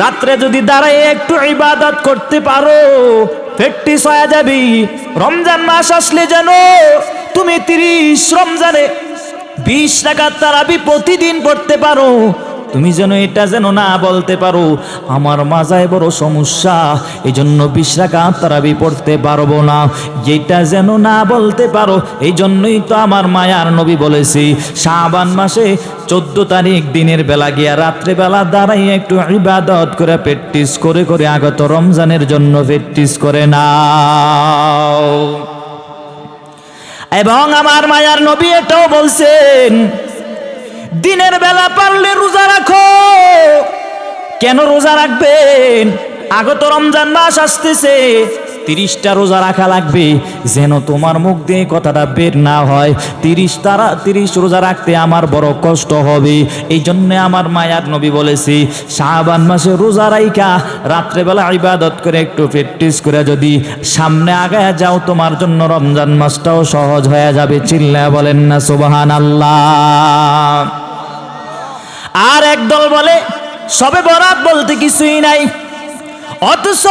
রাত্রে যদি দাঁড়ায় একটু ইবাদত করতে পারো ফেটটি সয়া যাবি। রমজান মাস আসলে যেন তুমি তিরিশ রমজানে বিশ টাকা তারাবি প্রতিদিন পড়তে পারো। তুমি যেন এটা যেন না বলতে পারো, আমার মাজায় বড় সমস্যা। এই জন্য বিশ টাকা তারাবি পড়তে পারব না। যেটা যেন না বলতে পারো এই জন্যই তো আমার মায়ার নবী বলেছি, শাবান মাসে চোদ্দ তারিখ দিনের বেলা গিয়া রাত্রেবেলা দাঁড়াই একটু ইবাদত করে প্র্যাকটিস করে করে আগত রমজানের জন্য প্র্যাকটিস করে না এবং আমার মায়ার নবী এটাও বলছেন দিনের বেলা পারলে রোজা রাখো। কেন রোজা রাখবেন? আগত রমজান মাস আসতেছে, তিরিশটা রোজা রাখা লাগবে। যেন তোমার মুখ দিয়ে কথাটা বের না হয় তিরিশ তারা তিরিশ রোজা রাখতে আমার বড় কষ্ট হবে। এই জন্যে আমার মায়ার নবী বলেছি শাহবান মাসে রোজা রাইকা রাত্রেবেলা ইবাদত করে একটু প্র্যাকটিস করে যদি সামনে আগায় যাও, তোমার জন্য রমজান মাসটাও সহজ হয়ে যাবে। চিল্লা বলেন না সুবাহান আল্লাহ আর একদল বলে, সবে বরাত বলতে কিছুই নাই। অথচ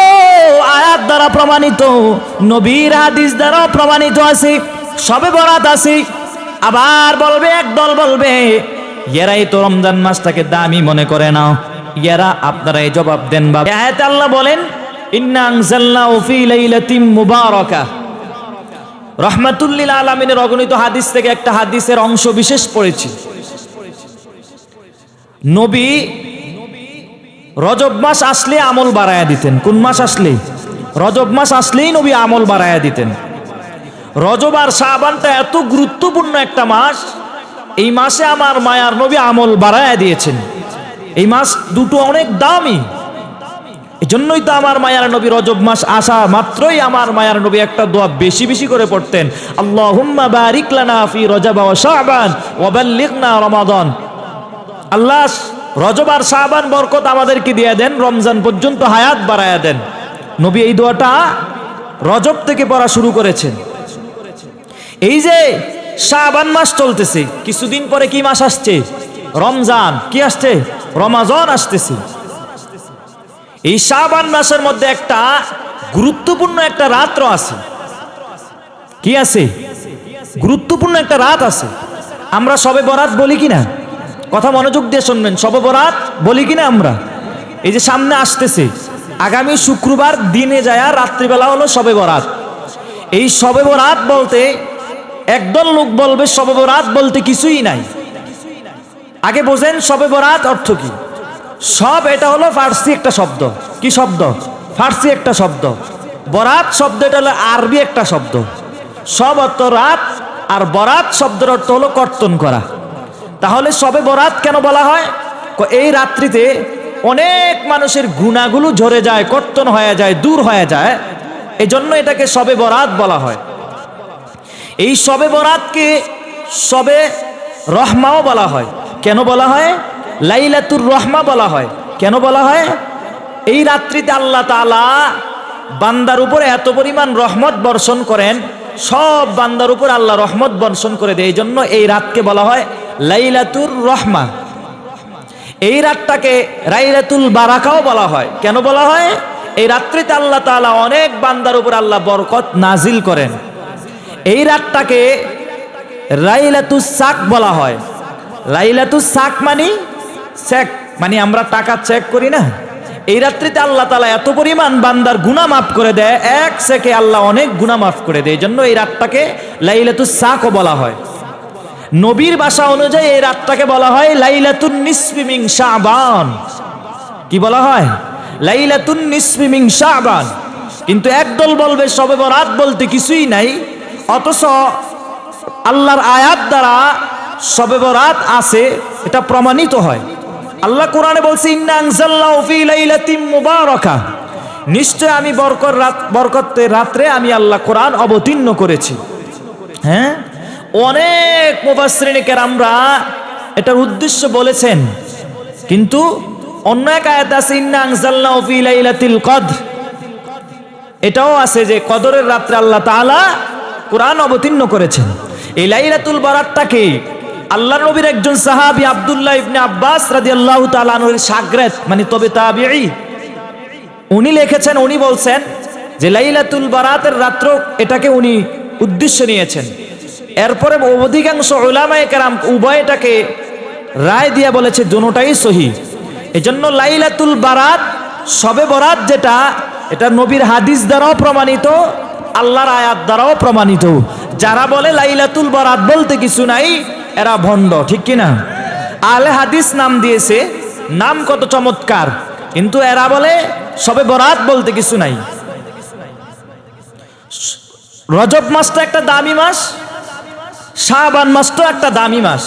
আয়াত দ্বারা প্রমাণিত, নবীর হাদিস দ্বারা প্রমাণিত আছে, সবে বরাত আছে। আবার বলবে, একদল বলবে, এরাই তো রমজান মাসটাকে দামি মনে করে না। এরা আপনারা এই জবাব দেন বা আয়াতে আল্লাহ বলেন রহমাতুল্লিল আলামিনের অগণিত হাদিস থেকে একটা হাদিসের অংশ বিশেষ পড়েছি। নবী, রজব মাস আসলে আমল বাড়ায়া দিতেন। কোন মাস আসলে? রজব মাস আসলেই নবী আমল বাড়ায়া দিতেন। রজব আর শাবানটা এত গুরুত্বপূর্ণ একটা মাস, এই মাসে আমার মায়ার নবী আমল বাড়ায়া দিয়েছেন। এই মাস দুটো অনেক দামি। এই জন্যই তো আমার মায়ার নবী রজব মাস আসা মাত্রই আমার মায়ার নবী একটা দোয়া বেশি বেশি করে পড়তেন। আল্লাহ বারিক লানা ফি রজব ওয়া শাবান ওয়া বাল্লিগনা রমাদান। আল্লাহ রজব আর শাবান বরকত আমাদেরকে দিয়ে দেন, রমজান পর্যন্ত হায়াত বাড়ায়া দেন। নবী এই দোয়াটা রজব থেকে পড়া শুরু করেছেন। এই যে শাবান মাস চলতেছে, কিছুদিন পরে কি মাস আসছে? রমজান, কি আসছে? রমাজন আসতেছে। এই শাবান মাসের মধ্যে একটা গুরুত্বপূর্ণ একটা রাত্র আছে। কি আছে? গুরুত্বপূর্ণ একটা রাত আছে। আমরা সবে বরাত বলি কি না কথা মনোযোগ দিয়ে শুনবেন সবে বরাত বলি কিনা আমরা? এই যে সামনে আসতেছে, আগামী শুক্রবার দিনে যায় রাত্রিবেলা হলো সবে বরাত এই সবে বরাত বলতে একদল লোক বলবে সবে বরাত বলতে কিছুই নাই। আগে বোঝেন সবে বরাত অর্থ কি? সব এটা হলো ফার্সি একটা শব্দ। কি শব্দ? ফার্সি একটা শব্দ। বরাত শব্দ এটা হলো আরবি একটা শব্দ। সব অর্থ রাত, আর বরাত শব্দের অর্থ হলো কর্তন করা। তাহলে সবে বরাত কেন বলা হয়? এই রাত্রিতে অনেক মানুষের গুণাগুলো ঝরে যায়, কর্তন হয়ে যায়, দূর হয়ে যায়। এই জন্য এটাকে সবে বরাত বলা হয়। এই সবে বরাতকে সবে রহমাও বলা হয়। কেন বলা হয়? লাইলাতুর রহমা বলা হয়। কেন বলা হয়? এই রাত্রিতে আল্লাহ তালা বান্দার উপরে এত পরিমাণ রহমত বর্ষণ করেন, সব বান্দার উপর আল্লাহ রহমত বর্ষণ করে দেয়। এই জন্য এই রাতকে বলা হয় লাইলাতুর রহমা। এই রাতটাকে রাইলাতুল বারাকাও বলা হয়। কেন বলা হয়? এই রাত্রিতে আল্লাহ তালা অনেক বান্দার উপর আল্লাহ বরকত নাজিল করেন। এই রাতটাকে রাইলাতু সাক বলা হয়। লাইলাতু সাক মানে? চেক। মানে আমরা টাকা চেক করি না। এই রাত্রিতে আল্লাহ তালা এত পরিমাণ বান্দার গুণা মাফ করে দেয়, এক সেকে আল্লাহ অনেক গুণা মাফ করে দেয়। এই জন্য এই রাতটাকে লাইলাতু সাকও বলা হয়। নবীর ভাষা অনুযায়ী এই রাতটাকে বলা হয় লাইলাতুন নিসফিমিং শাবান। কি বলা হয়? লাইলাতুন নিসফিমিং শাবান। কিন্তু একদল বলবে, সবে বরাত বলতে কিছুই নাই। অথচ আল্লাহর আয়াত দ্বারা সবে বরাত আছে, এটা প্রমাণিত হয়। আল্লাহ কোরআনে বলছে মুবারাকা। নিশ্চয় আমি বরকত রাত বরকতের রাত্রে আমি আল্লাহ কোরআন অবতীর্ণ করেছি। হ্যাঁ? অনেক মুফাসসিরিনে আমরা এটার উদ্দেশ্য বলেছেন। কিন্তু অন্য এক আয়াত আছে, ইন্না ফি লাইলাতিল কদর। এটাও আছে যে কদরের রাত্রে আল্লাহ তাআলা কোরআন অবতীর্ণ করেছেন। এই লাইলাতুল বারাতটাকে আল্লাহ নবীর একজন সাহাবী আব্দুল্লাহ ইবনে আব্বাস রাদিয়াল্লাহু তাআলা আনহুর সাগরেত মানে তবে তাবিঈ, উনি লিখেছেন, উনি বলছেন যে লাইলাতুল বারাতের রাত্র এটাকে উনি উদ্দেশ্য নিয়েছেন। এরপরে অধিকাংশ ওলামায়ে কেরাম উভয় এটাকে রায় দিয়া বলেছে দুটোটাই সহি। এজন্য লাইলাতুল বারাত, সবে বরাত যেটা, এটা নবীর হাদিস দ্বারাও প্রমাণিত, আল্লাহর আয়াত দ্বারাও প্রমাণিত। যারা বলে লাইলাতুল বরাত বলতে কিছু নাই, এরা ভণ্ড, ঠিক কিনা? আলে হাদিস নাম দিয়েছে, নাম কত চমৎকার, কিন্তু এরা বলে সবে বরাত বলতে কিছু নাই। রজব মাসটা একটা দামি মাস শাহবান মাসটাও একটা দামি মাস।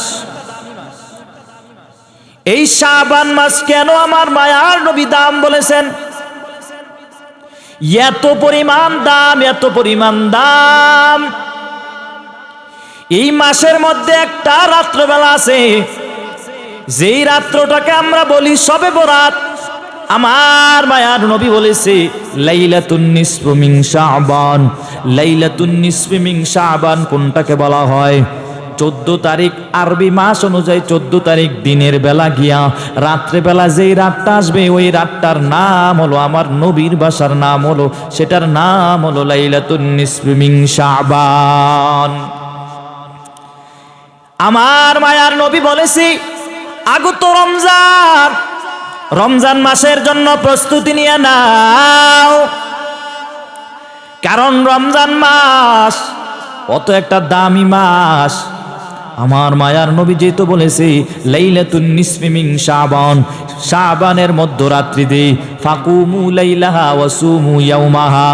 এই শাহবান মাস কেন আমার মায়ার নবী দাম বলেছেন? এত পরিমাণ দাম, এত পরিমাণ দাম। এই মাসের মধ্যে একটা রাত্রবেলা আছে। যেই রাত্রটাকে আমরা বলি সবে বরাত, আমার মায়ার নবী বলেছে, লাইলাতুন নিসফু মিন শাবান। লাইলাতুন নিসফু মিন শাবান, কোনটাকে বলা হয়? চোদ্দ তারিখ আরবি মাস অনুযায়ী চোদ্দ তারিখ দিনের বেলা গিয়া রাত্রে বেলা যেই রাতটা আসবে, ওই রাতটার নাম হলো আমার নবীর বাসার নাম হলো, সেটার নাম হলো লাইলাতুন নিসফু মিন শাবান। আমার মায়ার নবী বলেছি, আগত রমজান রমজান মাসের জন্য প্রস্তুতি নিয়ে নাও। কারণ রমজান মাস অত একটা দামি মাস। আমার মায়ার নবী যেহেতু বলেছে, লাইলাতুন নিসফি মিন শাবান, শাবানের মধ্যরাত্রিতে ফাকুমু লাইলাহা ওয়াসুমু ইয়াউমাহা।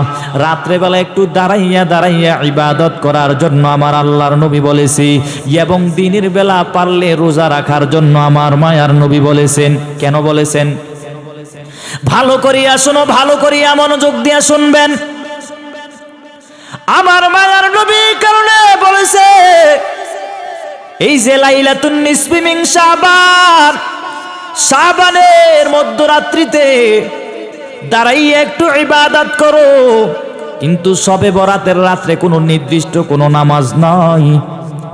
রাত্রেবেলা একটু দাঁড়াইয়া দাঁড়াইয়া ইবাদত করার জন্য আমার আল্লাহর নবী বলেছে, এবং দিনের বেলা পারলে রোজা রাখার জন্য আমার মায়ার নবী বলেছেন। কেন বলেছেন? ভালো করিয়া শোনো, ভালো করিয়া মনোযোগ দিয়া শুনবেন। আমার মায়ার নবী কারণে বলেছে, এই যে লাইলাতুন নিসফি মিন শাবান, শাবানের মধ্যরাত্রিতে দাঁড়াইয়ে একটু ইবাদত করো, কিন্তু সবে বরাতের রাত্রে কোনো নির্দিষ্ট কোনো নামাজ নাই।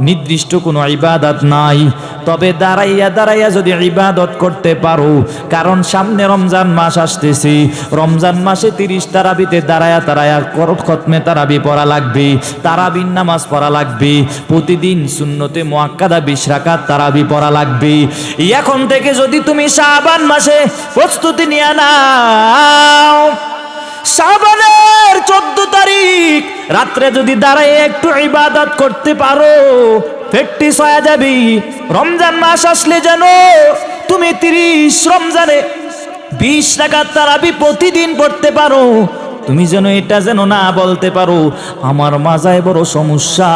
নির্দিষ্ট কোনো ইবাদত নাই। তবে দাঁড়াইয়া দাঁড়াইয়া যদি ইবাদত করতে পারো, কারণ সামনে রমজান মাস আসতেছি। রমজান মাসে তিরিশ তারাবিতে দাঁড়ায়া করত খতমে তারাবি পড়া লাগবে, তারাবির নামাজ পড়া লাগবে, প্রতিদিন শূন্যতে মোয়াক্কাদা বিশ রাকাত তারাবি পড়া লাগবে। এখন থেকে যদি তুমি শাবান মাসে প্রস্তুতি নিয়ে নাও শাবানের চোদ্দ তারিখ। রাত্রে যদি দাঁড়ায় একটু ইবাদত করতে পারো প্র্যাকটিস হয়ে যাবি। রমজান মাস আসলে যেন তুমি তিরিশ রমজানে বিশ টাকার তারাবি প্রতিদিন পড়তে পারো। তুমি যেন এটা যেন না বলতে পারো, আমার মাজায় বড় সমস্যা।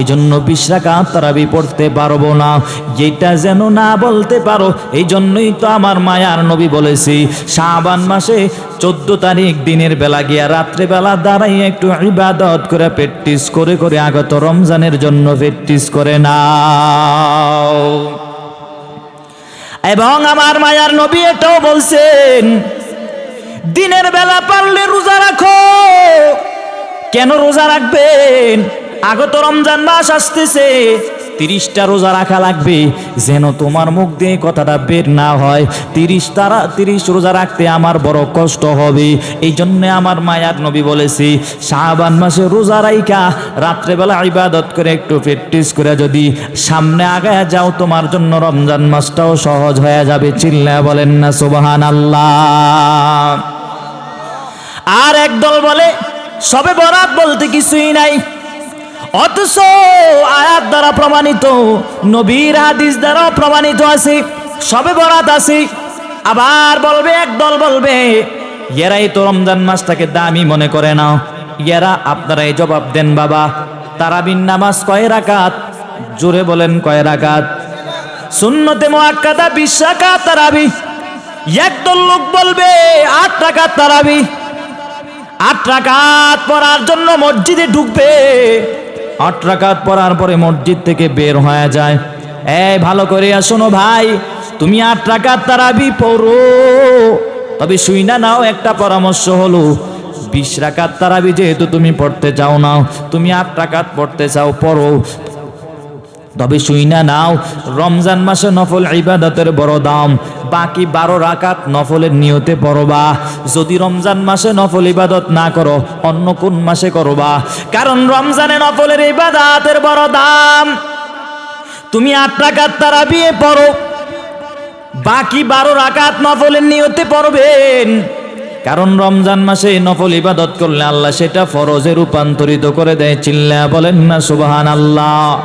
এই জন্য বিশ টাকা তারাবি পড়তে পারব না। যেটা যেন না বলতে পারো এই জন্যই তো আমার মায়ার নবী বলেছি, শাবান মাসে চোদ্দ তারিখ দিনের বেলা গিয়া রাত্রে বেলা দাঁড়াই একটু ইবাদত করে প্র্যাকটিস করে করে আগত রমজানের জন্য প্র্যাকটিস করে না এবং আমার মায়ার নবী এটাও বলছেন, দিনের বেলা পারলে রোজা কেন রোজা রাখবেন? আগত রমজান মাস আসতেছে, তিরিশটা রোজা রাখা লাগবে। যেন তোমার মুখ দিয়ে কথাটা বের না হয় তিরিশ তারা তিরিশ রোজা রাখতে আমার বড় কষ্ট হবে। এই জন্যে আমার মায়ার নবী বলেছি শাহবান মাসে রোজা রাইকা রাত্রেবেলা ইবাদত করে একটু প্র্যাকটিস করে যদি সামনে আগায় যাও, তোমার জন্য রমজান মাসটাও সহজ হয়ে যাবে। চিল্লা বলেন না সুবাহান আল্লাহ আর একদল বলে সবে বরাত বলতে কিছুই নাই। অথচ আয়াত দ্বারা প্রমাণিত, নবীর হাদিস দ্বারা প্রমাণিত আছে, সবে বরাত আছে। আবার বলবে, একদল বলবে, এরাই তো রমজান মাসটাকে দামি মনে করে না। এরা আপনারাই জবাব দেন, বাবা। তারাবিন নামাজ কয় রাকাত? জোরে বলেন, কয় রাকাত? সুন্নতে মোয়াক্কাদা বিশ রাকাত তারাবি। একদল লোক বলবে, আট রাকাত তারাবি। আট রাকাত পড়ার জন্য মসজিদে ঢুকবে। আট রাকাত পড়ার পরে মসজিদ থেকে বের হয়ে যায়। এই, ভালো করে শোনো ভাই, তুমি আট রাকাত তারাবি পড়ো। তবে শুই না নাও, একটা পরামর্শ হলো, বিশ রাকাত তারাবি যেহেতু তুমি পড়তে চাও না, তুমি আট রাকাত পড়তে চাও পড়ো। তবে শুই না নাও। রমজান মাসে নফল ইবাদতের বড় দাম। বাকি বারো রাকাত নফলের নিয়তে পড়বা। যদি রমজান মাসে নফল ইবাদত না করো, অন্য কোন মাসে করবা? কারণ রমজানে নফলের ইবাদতের বড় দাম। তুমি আট রাকাত তারা বিয়ে পড়ো। বাকি বারো রাকাত নফলের নিয়তে পড়বেন। কারণ রমজান মাসে নফল ইবাদত করলে আল্লাহ সেটা ফরজে রূপান্তরিত করে দেয়। চিল্লা বলেন না সুবাহান আল্লাহ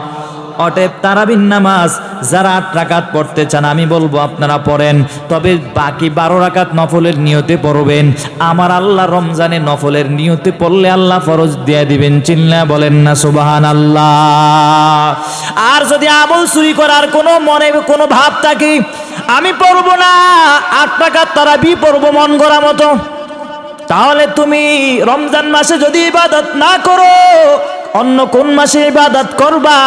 অটেপ তারাবিন নামাজ যারা আট রাকাত পড়তে চান, আমি বলব আপনারা পড়েন, তবে বাকি বারো রাকাত নফলের নিয়তে পড়বেন। আমার আল্লাহ রমজানে নফলের নিয়তে পড়লে আল্লাহ ফরজ দিয়ে দিবেন চিল্লা বলেন না সুবাহান আল্লাহ আর যদি আমল চুরি করার কোনো মনে, কোনো ভাব থাকে, আমি পড়ব না, আট টাকার তারা বি পড়ব মন করা মতো। তাহলে তুমি রমজান মাসে যদি ইবাদত না করো, অন্য কোন মাসে ইবাদত করবা?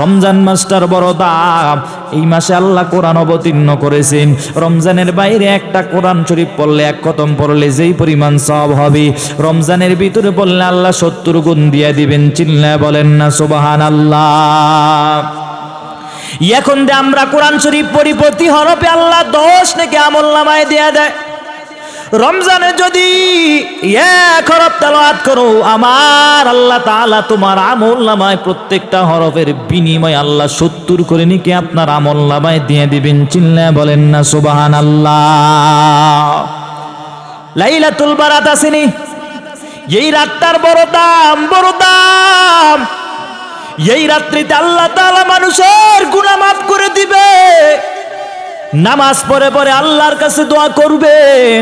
রমজান মাসটার বড় দাম এই মাসে আল্লাহ কোরআন অবতীর্ণ করেছেন। রমজানের বাইরে একটা কোরআন শরীফ পড়লে, এক খতম পড়লে যেই পরিমাণ সব হবে। রমজানের ভিতরে পড়লে আল্লাহ সত্তর গুণ দিয়ে দিবেন। চিল্লা বলেন না সুবাহান আল্লাহ এখন যে আমরা কোরআন শরীফ পড়ি, প্রতি হরফে আল্লাহ দশ নাকি আমল নামায় দেয়া দেয়। রমজানে যদি এক হরফ তালাওয়াত করো, আমার আল্লাহ তাআলা তোমার আমল নামায় প্রত্যেকটা হরফের বিনিময় আল্লাহ সত্তর করে নিকে আপনার আমল নামায় দিয়ে দিবেন। চিল্লা বলেন না সুবাহান আল্লাহ লাইলাতুল বারাত আসেনি এই রাতটার বড় দাম বড় দাম এই রাত্রিতে আল্লাহ তাআলা মানুষের গুনাহ মাফ করে দিবে। নামাজ পড়ে পরে আল্লাহর কাছে দোয়া করবেন।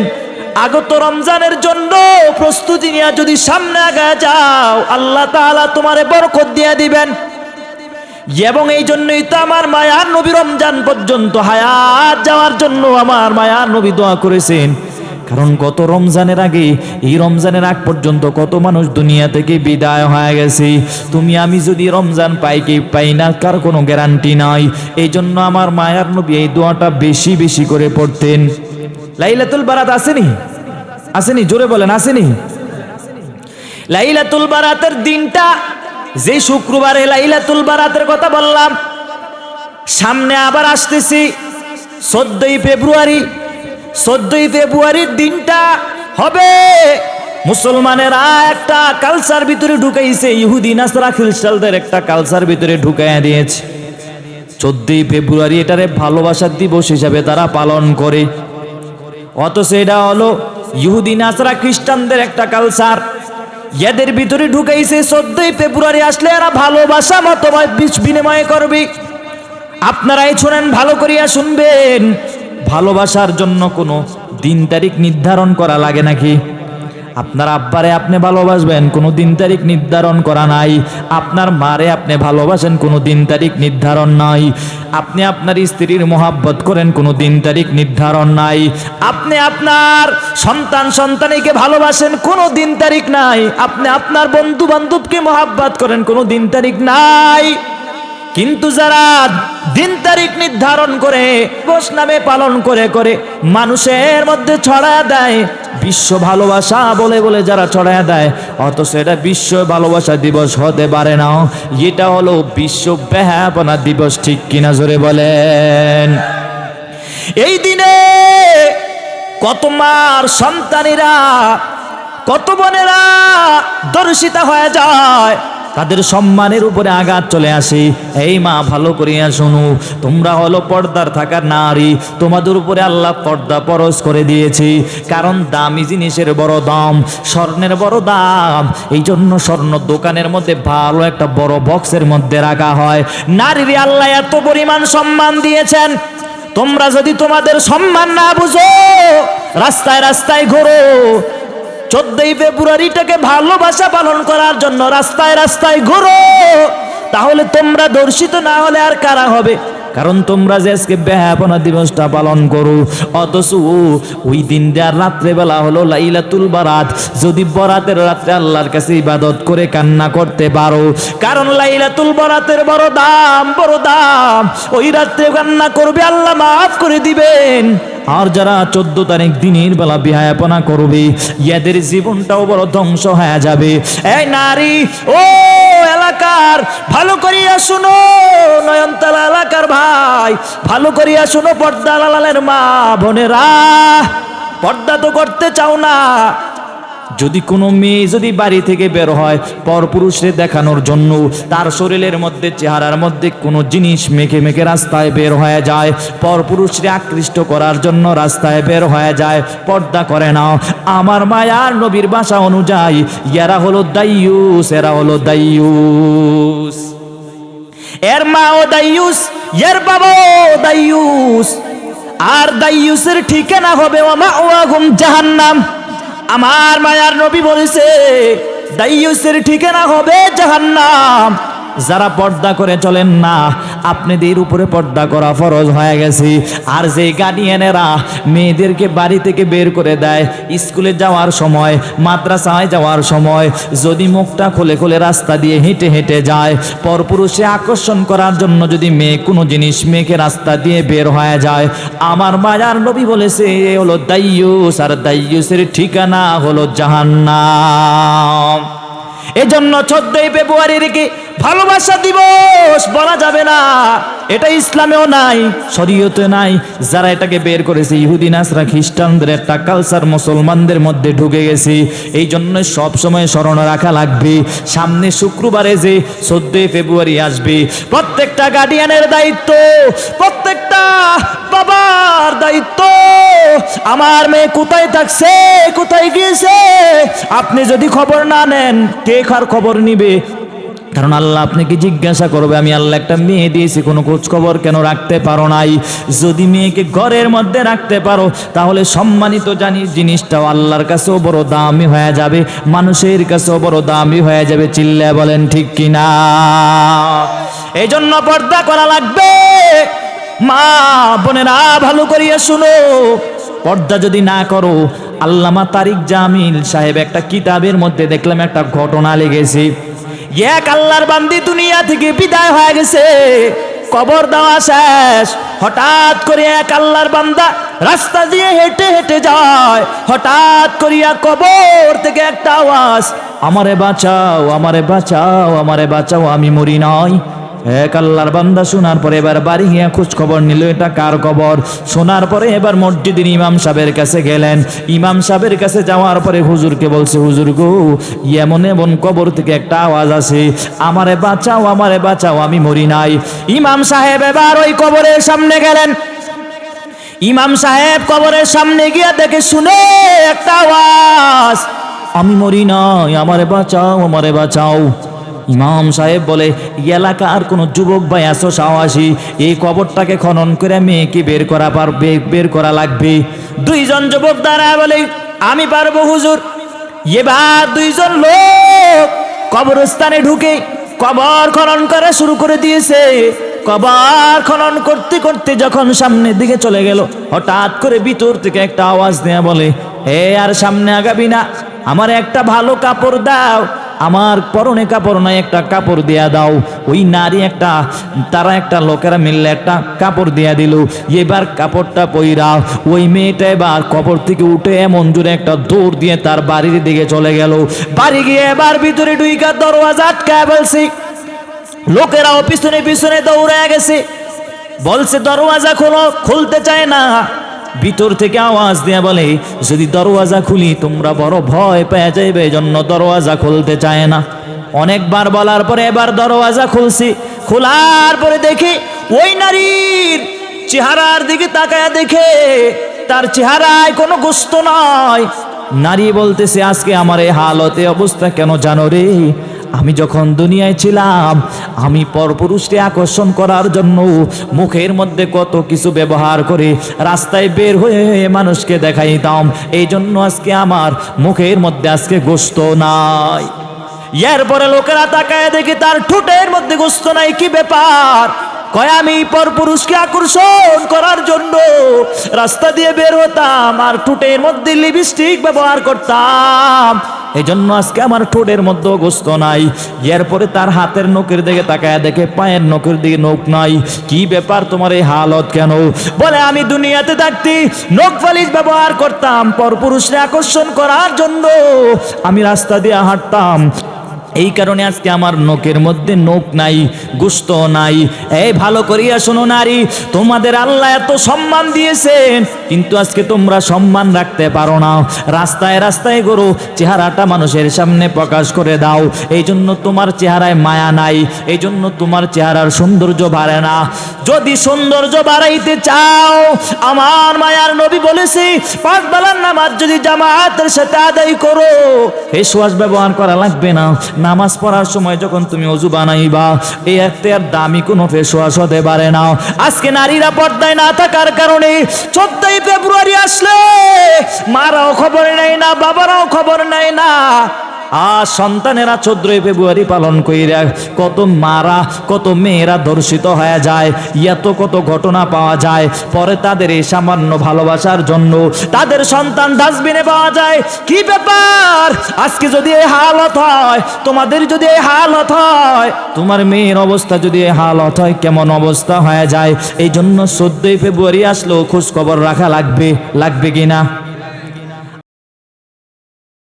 আগত রমজানের জন্য প্রস্তুতি নিয়ে যদি সামনে আগায় যাও, আল্লাহ তাআলা তোমারে বরকত দিয়ে দিবেন। এবং এই জন্যই তো আমার মায়ার নবী রমজান পর্যন্ত হায়াত যাওয়ার জন্য আমার মায়ার নবী দোয়া করেছেন। কারণ গত রমজানের আগে, এই রমজানের আগ পর্যন্ত কত মানুষ দুনিয়া থেকে বিদায় হয়ে গেছে। তুমি, আমি যদি রমজান পাই কি পাই না কার কোনো গ্যারান্টি নাই। এই জন্য আমার মায়ার নবী এই দোয়াটা বেশি বেশি করে পড়তেন। লাইলাতুল বারাত আসেনি? আসেনি, জোরে বলেন, আসেনি। লাইলাতুল বারাতের দিনটা, যে শুক্রবারে লাইলাতুল বারাতের কথা বললাম, সামনে আবার আসতেছি চোদ্দই ফেব্রুয়ারি। চোদ্দই ফেব্রুয়ারির দিনটা হবে। মুসলমানেরা একটা কালচার ভিতরে ঢুকাইছে, ইহুদি, নাসরা, খ্রিস্টানদের একটা কালচার ভিতরে ঢুকাইয়া দিয়েছে। চোদ্দই ফেব্রুয়ারি এটারে ভালোবাসার দিবস হিসাবে তারা পালন করে। অথচ এটা হলো ইহুদি, নাসরা, খ্রিস্টানদের একটা কালচার এদের ভিতরে ঢুকাইছে চোদ্দই ফেব্রুয়ারি আসলে এরা ভালোবাসা, মতবাদ বিনিময় করবে। আপনারাই শোনেন, ভালো করিয়া শুনবেন। ভালোবাসার জন্য কোনো দিন তারিখ নির্ধারণ করা লাগে নাকি? আপনার আব্বারে আপনি ভালোবাসবেন কোনো দিন তারিখ নির্ধারণ করা নাই। আপনার মারে আপনি ভালোবাসেন কোনো দিন তারিখ নির্ধারণ নাই। আপনি আপনার স্ত্রীর মোহাব্বত করেন কোনো দিন তারিখ নির্ধারণ নাই। আপনি আপনার সন্তান, সন্তানীকে ভালোবাসেন কোনো দিন তারিখ নাই। আপনি আপনার বন্ধু বান্ধবকে মোহাব্বত করেন কোনো দিন তারিখ নাই। কিন্তু যারা দিন তারিখ নির্ধারণ করে দিবস নামে পালন করে করে মানুষের মধ্যে ছড়ায় দেয়, বিশ্ব ভালোবাসা বলে বলে যারা ছড়ায় দেয়, অথচ এটা বিশ্ব ভালোবাসা দিবস হতে পারে না। এটা হলো বিশ্ব ব্যাপনা দিবস, ঠিক কিনা জোরে বলেন? এই দিনে কত মার সন্তানেরা, কত বোনেরা দর্শিতা হয়ে যায় তাদের সম্মানের উপরে আঘাত চলে আসে। এই মা, ভালো করিয়া শুনু, তোমরা হলো পর্দার থাকার নারী, তোমাদের উপরে আল্লাহ পর্দা পরশ করে দিয়েছি। কারণ দামি জিনিসের বড় দাম, স্বর্ণের বড় দাম এই জন্য স্বর্ণ দোকানের মধ্যে ভালো একটা বড় বক্সের মধ্যে রাখা হয়। নারীর আল্লাহ এত পরিমাণ সম্মান দিয়েছেন। তোমরা যদি তোমাদের সম্মান না বুঝো, রাস্তায় রাস্তায় ঘোরো চোদ্দই ফেব্রুয়ারিটাকে ভালোবাসা পালন করার জন্য রাস্তায় রাস্তায় ঘোরো। তাহলে তোমরা দর্শিত না হলে আর কারা হবে? কারণ তোমরা যে আজকে ব্যাপনা দিবসটা পালন করো, অথচ ওই দিন দেওয়ার রাত্রেবেলা হলো লাইলাতুল বারাত, যদি বরাতের রাত্রে আল্লাহর কাছে ইবাদত করে কান্না করতে পারো। কারণ লাইলাতুল বরাতের বড় দাম বড় দাম, ওই রাত্রে কান্না করবে, আল্লাহ মাফ করে দিবেন। আর যারা চোদ্দ তারিখ দিনের বেলা বিহায়াপনা করবে ইয়াদের জীবনটাও বড় ধ্বংস হয়ে যাবে। এই নারী, ও এলাকার, ভালো করিয়া শুনো, নয়নতলা এলাকার ভাই, ভালো করিয়া শুনো, পর্দা লালের মা বোনেরা। পর্দা তো করতে চাও না যদি কোনো মেয়ে যদি বাড়ি থেকে বের হয় পরপুরুষে দেখানোর জন্য তার শরীরের মধ্যে, চেহারার মধ্যে কোনো জিনিস মেখে মেখে রাস্তায় বের হয়ে যায়। পরপুরুষরে আকৃষ্ট করার জন্য রাস্তায় বের হয়ে যায়। পর্দা করে না আমার মায়ার নবীর ভাষা অনুযায়ী, এরা হলো দাইয়ুস, এরা হলো দাইয়ুস। এর মা ও দাইয়ুস, এর বাবা ও দাইয়ুস। আর দাইয়ুসের ঠিকানা হবে ওমা ওয়াগুম জাহান্নাম। আমার মায়ার নবী বলেছে দাইয়ুসের ঠিকানা হবে জাহান্নাম। যারা পর্দা করে চলেন না, আপনাদের উপরে পর্দা করা ফরজ হয়ে গেছে। আর যে গার্ডিয়ানেরা মেয়েদেরকে বাড়ি থেকে বের করে দেয়, স্কুলে যাওয়ার সময়, মাদ্রাসায় যাওয়ার সময়, যদি মুখটা খুলে খুলে রাস্তা দিয়ে হেঁটে হেঁটে যায়, পরপুরুষে আকর্ষণ করার জন্য যদি মেয়ে কোনো জিনিস মেয়েকে রাস্তা দিয়ে বের হয়ে যায়, আমার মায়ার নবী বলেছে, এ হলো দাইয়ুস, আর দাইয়ুসের ঠিকানা হলো জাহান্নাম। এজন্য চোদ্দই ফেব্রুয়ারির কি ভালোবাসা দিবস বলা যাবে না। এটা ইসলামেও নাই, শরীয়তে নাই। যারা এটাকে বের করেছে ইহুদিন আসরা খ্রিস্টানদের একটা কালচার মুসলমানদের মধ্যে ঢুকে গেছে। এই জন্য সব সময় স্মরণ রাখা লাগবে। সামনে শুক্রবারে যে চোদ্দই ফেব্রুয়ারি আসবে, প্রত্যেকটা গার্ডিয়ানের দায়িত্ব, প্রত্যেকটা বাবার দায়িত্ব। আমার মেয়ে কোথায় থাকছে, কোথায় গিয়েছে? আপনি যদি খবর না নেন, কে কার খবর নিবে? কারণ আল্লাহ আপনাকে জিজ্ঞাসা করবে, আমি আল্লাহ একটা মেয়ে দিয়েছি, কোনো খোঁজ খবর কেন রাখতে পারো নাই? যদি মেয়েকে ঘরের মধ্যে রাখতে পারো, তাহলে সম্মানিত জানি জিনিসটাও আল্লাহর কাছেও বড় দামি হয়ে যাবে, মানুষের কাছেও বড় দামি হয়ে যাবে চিল্লা বলেন ঠিক কিনা? এই জন্য পর্দা করা লাগবে। মা বোনেরা, ভালো করিয়া শুনো। পর্দা যদি না করো, আল্লামা তারিক জামিল সাহেব একটা কিতাবের মধ্যে দেখলাম, একটা ঘটনা লেগেছে এক আল্লাহর বান্দি দুনিয়া থেকে বিদায় হয়ে গেছে, কবর দেওয়া শেষ। হঠাৎ করে এক আল্লাহর বান্দা রাস্তা দিয়ে হেঁটে হেঁটে যায়। হঠাৎ করিয়া কবর থেকে একটা আওয়াজ, আমারে বাঁচাও আমারে বাঁচাও আমারে বাঁচাও, আমি মরি নয় এক আল্লাহর বান্দা শোনার পরে এবার বাড়ি গিয়ে খোঁজ খবর নিল, এটা কার খবর শোনার পরে এবার মসজিদের ইমাম সাহেবের কাছে গেলেন। ইমাম সাহেবের কাছে যাওয়ার পরে হুজুরকে বলছে, হুজুর গো, এমন এমন কবর থেকে একটা আওয়াজ আছে আমারে বাঁচাও আমারে বাঁচাও, আমি মরি নাই। ইমাম সাহেব এবার ওই কবরের সামনে গেলেন। ইমাম সাহেব কবরের সামনে গিয়ে দেখে শুনে একটা আওয়াজ, আমি মরি নাই, আমারে বাঁচাও আমারে বাঁচাও। ইমাম সাহেব বলে, "এই এলাকার কোনো যুবক ভাই আসো সাহসী? এই কবরটাকে খনন করে মেয়েকে বের করা পারবে বের করা লাগবে। দুইজন যুবক দাঁড়ায় বলে, আমি পারব হুজুর। এবার দুইজন লোক কবরস্থানে ঢুকে কবর খনন করা শুরু করে দিয়েছে। কবর খনন করতে করতে যখন সামনের দিকে চলে গেল, হঠাৎ করে ভিতর থেকে একটা আওয়াজ দেয়া বলে হে আর সামনে আগাবি না। আমার একটা ভালো কাপড় দাও। আমার পরনে কাপড় নাই একটা কাপড় দিয়া দাও। ওই নারী একটা, তারা একটা লোকেরা মিললে একটা কাপড় দিয়া দিল। এবার কাপড়টা পইরা ওই মেয়েটা এবার কবর থেকে উঠে এমন জোরে একটা দৌড় দিয়ে তার বাড়ির দিকে চলে গেল। বাড়ি গিয়ে এবার ভিতরে ডুইকার দরওয়াজা আটকায় বলছি লোকেরাও পিছনে পিছনে দৌড়ে গেছে। বলছে, দরওয়াজা খোলো, খুলতে চায় না। ভিতর থেকে আওয়াজ দেয়া বলে, যদি দরওয়াজা খুলি, তোমরা বড় ভয় পেয়ে যাইবে জন্য দরওয়াজা খুলতে চায় না। অনেকবার বলার পরে এবার দরওয়াজা খুলছি। খোলার পরে দেখি ওই নারীর চেহারার দিকে তাকায় দেখে তার চেহারায় কোনো গোস্ত নয় নারী বলতেছে, আজকে আমার এই হালতে অবস্থা কেন জানো রে? আমি যখন দুনিয়ায় ছিলাম, আমি পরপুরুষকে আকর্ষণ করার জন্য মুখের মধ্যে কত কিছু ব্যবহার করে রাস্তায় বের হয়ে মানুষকে দেখাইতাম। এই জন্য আজকে আমার মুখের মধ্যে আজকে গোস্ত নাই। এরপরে লোকেরা তাকায় দেখি তার ঠোঁটের মধ্যে গোস্ত নাই, কি ব্যাপার? কয়, আমি পরপুরুষকে আকর্ষণ করার জন্য রাস্তা দিয়ে বের হতাম আর ঠোঁটের মধ্যে লিপস্টিক ব্যবহার করতাম। এই জন্য আজকে আমার ঠোঁটের মধ্যে গোস্ত নাই। এরপরে তার হাতের নখের দিকে তাকায় দেখে পায়ের নখের দিকে নখ নাই। কি ব্যাপার তোমার এই হালত কেন? বলে, আমি দুনিয়াতে থাকতে নখ পালিশ ব্যবহার করতাম, পরপুরুষরা আকর্ষণ করার জন্য। আমি রাস্তা দিয়ে হাঁটতাম। এই কারণে আজকে আমার নখের মধ্যে নখ নাই, গুস্ত নাই। এই ভালো করিয়া শোনো নারী, তোমাদের আল্লাহ এত সম্মান দিয়েছেন। কিন্তু আজকে তোমরা সম্মান রাখতে পারো না। রাস্তায় রাস্তায় গরু চেহারাটা মানুষের সামনে প্রকাশ করে দাও। এই জন্য তোমার চেহারায় মায়া নাই। এই জন্য তোমার চেহারার সৌন্দর্য বাড়ে না। যদি সৌন্দর্য বাড়াইতে চাও, আমার মায়ার নবী বলেছি, পাঁচ বেলার নামাজ যদি জামাতের সাথে আদায় করো, এই শ্বাস ব্যবহার করা লাগবে না। নামাজ পড়ার সময় যখন তুমি অজু বানাইবা, এই একটা আর দামি কোনো ফেসওয়াশ হতে পারে না। আজকে নারীরা পর্দায় না থাকার কারণে চোদ্দই ফেব্রুয়ারি আসলে মারাও খবর নেই না বাবারাও খবর নেয় না। আর সন্তানেরা চোদ্দই ফেব্রুয়ারি পালন কইরা কত মারা, কত মেয়েরা ধর্ষিত হয়ে যায়, এত কত ঘটনা পাওয়া যায়। পরে তাদের এই সামান্য ভালোবাসার জন্য তাদের সন্তান ডাস্টবিনে পাওয়া যায়। কি ব্যাপার? আজকে যদি এই হালত হয়, তোমাদের যদি এই হালত হয়, তোমার মেয়ের অবস্থা যদি এই হালত হয়, কেমন অবস্থা হয়ে যায়? এই জন্য চোদ্দই ফেব্রুয়ারি আসলেও খোঁজ খবর রাখা লাগবে লাগবে কিনা?